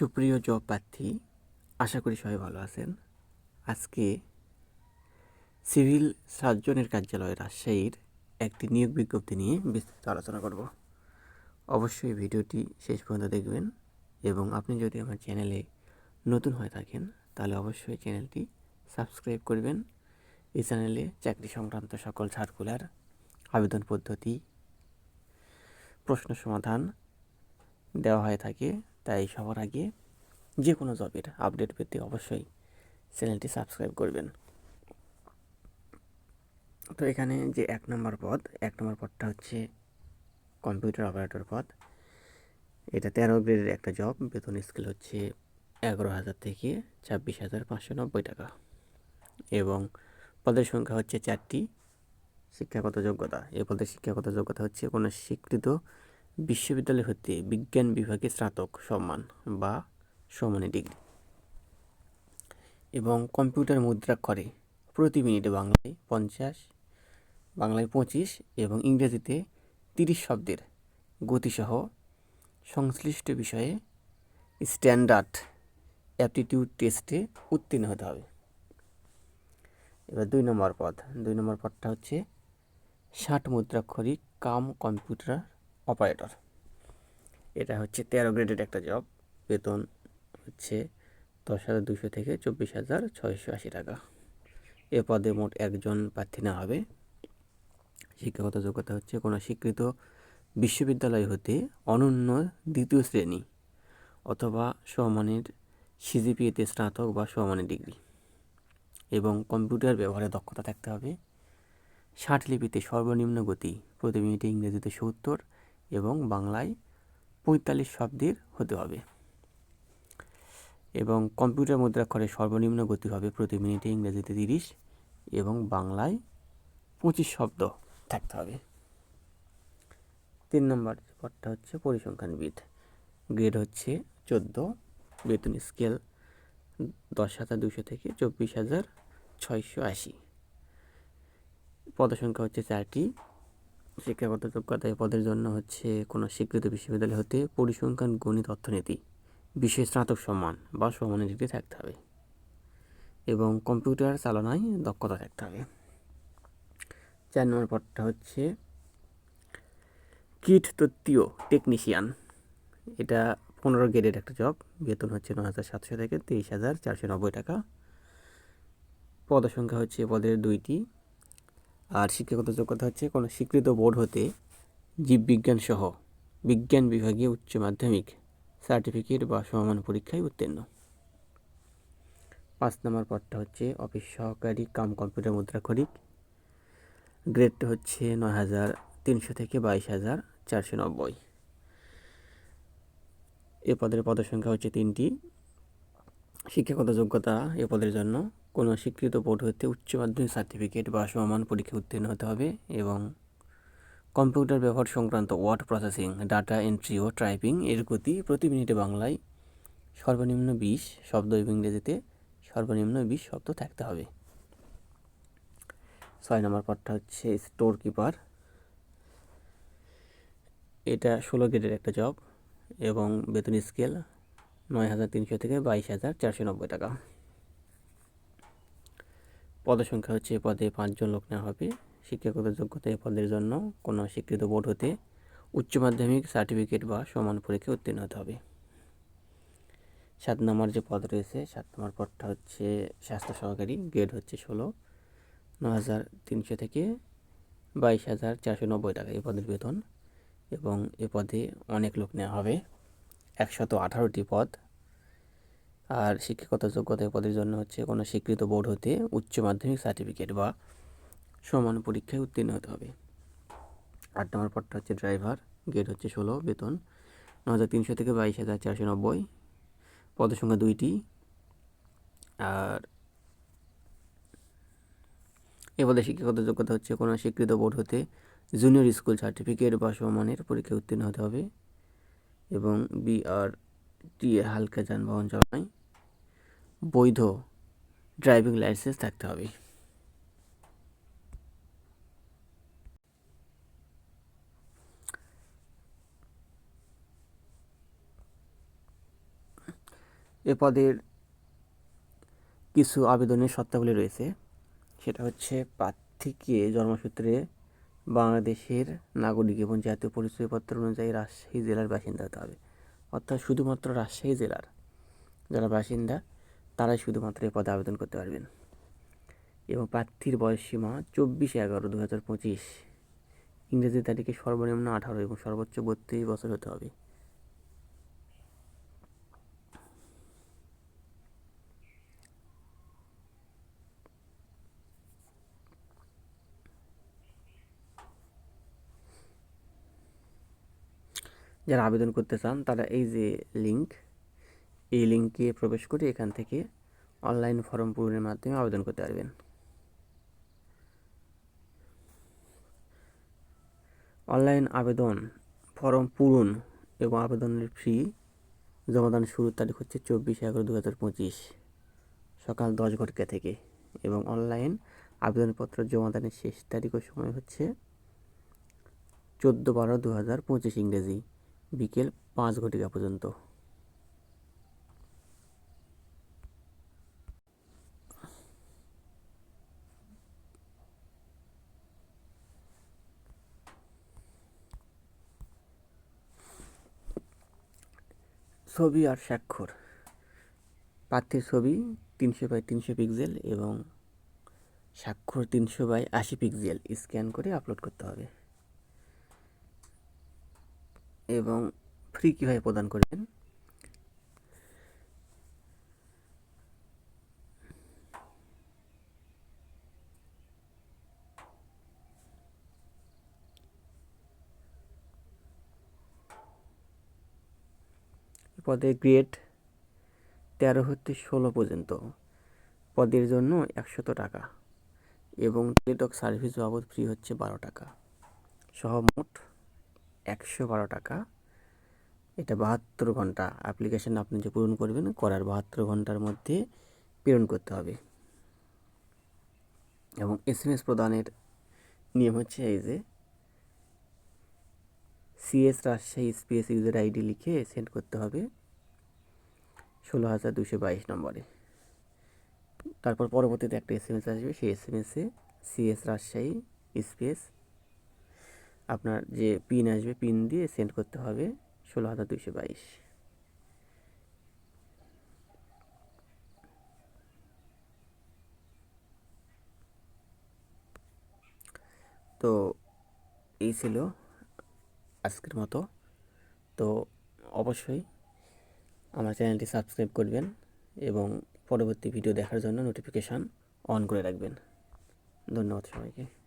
সুপ্রিয় জব প্রার্থী আশা করি সবাই ভালো আছেন। আজকে সিভিল সার্জনের কার্যালয় রাজশাহীর একটি নিয়োগ বিজ্ঞপ্তি নিয়ে বিস্তারিত আলোচনা করব। অবশ্যই ভিডিওটি শেষ পর্যন্ত দেখবেন এবং আপনি যদি আমার চ্যানেলে নতুন হয়ে থাকেন, তাহলে অবশ্যই চ্যানেলটি সাবস্ক্রাইব করবেন। এই চ্যানেলে চাকরি সংক্রান্ত সকল সার্কুলার, আবেদন পদ্ধতি, প্রশ্ন সমাধান দেওয়া হয়ে থাকে। তাই সবার আগে যে কোনো জবের আপডেট পেতে অবশ্যই চ্যানেলটি সাবস্ক্রাইব করবেন। তো এখানে যে এক নম্বর পদ, এক নম্বর পদটা হচ্ছে কম্পিউটার অপারেটর পদ। এটা তেরো গ্রেডের একটা জব, বেতন স্কেল হচ্ছে এগারো হাজার থেকে ছাব্বিশ হাজার পাঁচশো নব্বই টাকা। এবং পদের সংখ্যা হচ্ছে চারটি শিক্ষাগত যোগ্যতা। এ পদের শিক্ষাগত যোগ্যতা হচ্ছে কোনো স্বীকৃত বিশ্ববিদ্যালয় হতে বিজ্ঞান বিভাগে স্নাতক সম্মান বা সমানে ডিগ্রি এবং কম্পিউটার মুদ্রাক্ষরে প্রতি মিনিটে বাংলায় পঞ্চাশ, বাংলায় পঁচিশ এবং ইংরেজিতে তিরিশ শব্দের গতিসহ সংশ্লিষ্ট বিষয়ে স্ট্যান্ডার্ড অ্যাপটিটিউড টেস্টে উত্তীর্ণ হতে হবে। এবার দুই নম্বর পদ। দুই নম্বর পদটা হচ্ছে ষাট মুদ্রাক্ষরিক কাম কম্পিউটার অপারেটর। এটা হচ্ছে তেরো গ্রেডের একটা জব বেতন হচ্ছে দশ হাজার দুশো থেকে চব্বিশ হাজার ছয়শো আশি টাকা। এ পদে মোট একজন প্রার্থী নেওয়া হবে। শিক্ষাগত যোগ্যতা হচ্ছে কোনো স্বীকৃত বিশ্ববিদ্যালয় হতে অনন্য দ্বিতীয় শ্রেণি অথবা সমমানের সিজিপিএতে স্নাতক বা সমমানের ডিগ্রি এবং কম্পিউটার ব্যবহারে দক্ষতা থাকতে হবে। ষাট লিপিতে সর্বনিম্ন গতি প্রতি মিনিটে ইংরেজিতে সত্তর এবং বাংলায় পঁয়তাল্লিশ শব্দের হতে হবে। এবং কম্পিউটার মুদ্রাক্ষরে সর্বনিম্ন গতি হবে প্রতি মিনিটে ইংরেজিতে তিরিশ এবং বাংলায় পঁচিশ শব্দ থাকতে হবে। তিন নম্বর পদটা হচ্ছে পরিসংখ্যানবিদ গ্রেড হচ্ছে চোদ্দ, বেতন স্কেল দশ হাজার দুশো থেকে চব্বিশ হাজার ছয়শো আশি। পদসংখ্যা হচ্ছে চারটি শিক্ষাগত যোগ্যতা এই পদের জন্য হচ্ছে কোনো স্বীকৃত বিশ্ববিদ্যালয় হতে পরিসংখ্যান, গণিত, অর্থনীতি, বিশেষ স্নাতক সম্মান বা সমানের ডিগ্রি থাকতে হবে এবং কম্পিউটার চালনায় দক্ষতা থাকতে হবে। চার নম্বর পদটা হচ্ছে কিট তত্ত্বীয় টেকনিশিয়ান। এটা পনেরো গ্রেডের একটা জব, বেতন হচ্ছে ন হাজার সাতশো থেকে তেইশ হাজার চারশো নব্বই টাকা। পদসংখ্যা হচ্ছে পদের দুইটি। আর শিক্ষাগত যোগ্যতা হচ্ছে কোনো স্বীকৃত বোর্ড হতে জীববিজ্ঞান সহ বিজ্ঞান বিভাগে উচ্চ মাধ্যমিক সার্টিফিকেট বা সমমান পরীক্ষায় উত্তীর্ণ। পাঁচ নম্বর পদটা হচ্ছে অফিস সহকারী কাম কম্পিউটার মুদ্রাক্ষরিক। গ্রেডটা হচ্ছে নয় হাজার তিনশো থেকে বাইশ হাজার চারশো নব্বই। এ পদের পদসংখ্যা হচ্ছে তিনটি। শিক্ষাগত যোগ্যতা এ পদের জন্য কোনো স্বীকৃত বোর্ড হতে উচ্চ মাধ্যমিক সার্টিফিকেট বা সমান পরীক্ষা উত্তীর্ণ হতে হবে এবং কম্পিউটার ব্যবহার সংক্রান্ত ওয়ার্ড প্রসেসিং, ডাটা এন্ট্রি ও টাইপিং এর গতি প্রতি মিনিটে বাংলায় সর্বনিম্ন বিশ শব্দ এবং ইংরেজিতে সর্বনিম্ন বিশ শব্দ থাকতে হবে। ছয় নম্বর পদটা হচ্ছে স্টোর কিপার। এটা ষোলো গ্রেডের একটা জব এবং বেতন স্কেল নয় হাজার তিনশো থেকে বাইশ হাজার চারশো নব্বই টাকা। পদসংখ্যা হচ্ছে এ পদে পাঁচজন লোক নেওয়া হবে। শিক্ষাগত যোগ্যতা এ পদের জন্য কোনো স্বীকৃত বোর্ড হতে উচ্চ মাধ্যমিক সার্টিফিকেট বা সমান পরীক্ষায় উত্তীর্ণ হতে হবে। সাত নম্বর যে পদ রয়েছে, সাত নম্বর পদটা হচ্ছে স্বাস্থ্য সহকারী, গ্রেড হচ্ছে ষোলো। ন হাজার তিনশো থেকে বাইশ হাজার চারশো নব্বই টাকা এই পদের বেতন এবং এ পদে অনেক লোক নেওয়া হবে। একশত আঠারোটি পদ আর শিক্ষাগত যোগ্যতা পদের জন্য হচ্ছে কোনো স্বীকৃত বোর্ড হতে উচ্চ মাধ্যমিক সার্টিফিকেট বা সমান পরীক্ষায় উত্তীর্ণ হতে হবে। আট নম্বর পদটা হচ্ছে ড্রাইভার গেট হচ্ছে ষোলো, বেতন ন হাজার তিনশো থেকে বাইশ হাজার চারশো নব্বই। পদের সংখ্যা দুইটি। আর এ পদে শিক্ষাগত যোগ্যতা হচ্ছে কোনো স্বীকৃত বোর্ড হতে জুনিয়র স্কুল সার্টিফিকেট বা সমানের পরীক্ষায় উত্তীর্ণ হতে হবে। এবং বিআর টি হালকা যানবাহন চালায়। বৈধ ড্রাইভিং লাইসেন্স থাকতে হবে। এ পদের কিছু আবেদনের শর্তাবলী রয়েছে। সেটা হচ্ছে প্রার্থীকে জন্মসূত্রে বাংলাদেশের নাগরিক এবং জাতীয় পরিচয়পত্র অনুযায়ী রাজশাহী জেলার বাসিন্দা হতে হবে। অর্থাৎ শুধুমাত্র রাজশাহী জেলার যারা বাসিন্দা তারাই শুধুমাত্র এই পদে আবেদন করতে পারবেন। এবং প্রার্থীর বয়স সীমা চব্বিশ এগারো দু হাজার পঁচিশ। ইংরেজি তারিখে সর্বনিম্ন আঠারো এবং সর্বোচ্চ বত্রিশ বছর হতে হবে। যারা আবেদন করতে চান তারা এই যে লিঙ্ক এই লিঙ্কে প্রবেশ করে এখান থেকে অনলাইন ফর্ম পূরণের মাধ্যমে আবেদন করতে পারবেন। অনলাইন আবেদন ফর্ম পূরণ এবং আবেদনের ফি জমাদান শুরুর তারিখ হচ্ছে চব্বিশ এগারো দু হাজার পঁচিশ, সকাল দশ ঘটিকা থেকে এবং অনলাইন আবেদনপত্র জমাদানের শেষ তারিখ ও সময় হচ্ছে চোদ্দ বারো দু হাজার পঁচিশ ইংরেজি, বিকেল পাঁচ ঘটিকা পর্যন্ত। ছবি আর স্বাক্ষর। পাত্রের ছবি তিনশো বাই তিনশো পিক্সেল এবং স্বাক্ষর তিনশো বাই আশি পিক্সেল স্ক্যান করে আপলোড করতে হবে। এবং ফ্রি কীভাবে প্রদান করবেন? পদে গ্রেড তেরো হতে ষোলো পর্যন্ত। পদের জন্য একশত টাকা এবং টেলিটক সার্ভিস বাবদ ফ্রি হচ্ছে বারো টাকা। সহ মোট একশো বারো টাকা। এটা বাহাত্তর ঘণ্টা অ্যাপ্লিকেশন আপনি যে পূরণ করবেন, করার বাহাত্তর ঘণ্টার মধ্যে প্রেরণ করতে হবে। এবং এস প্রদানের নিয়ম হচ্ছে এই যে CS Rajshahi space user ID লিখে সেন্ড করতে হবে ষোলো হাজার দুশো বাইশ নম্বরে। তারপর পরবর্তীতে একটা এস এম এস আসবে, সেই এস এম এসে সিএস রাজশাহী স্পেস আপনার যে পিন আসবে পিন দিয়ে সেন্ড করতে হবে ষোলো হাজার দুশো বাইশ। তো এই ছিল আজকের মতো। তো অবশ্যই আমার চ্যানেলটি সাবস্ক্রাইব করবেন এবং পরবর্তী ভিডিও দেখার জন্য নোটিফিকেশান অন করে রাখবেন। ধন্যবাদ সবাইকে।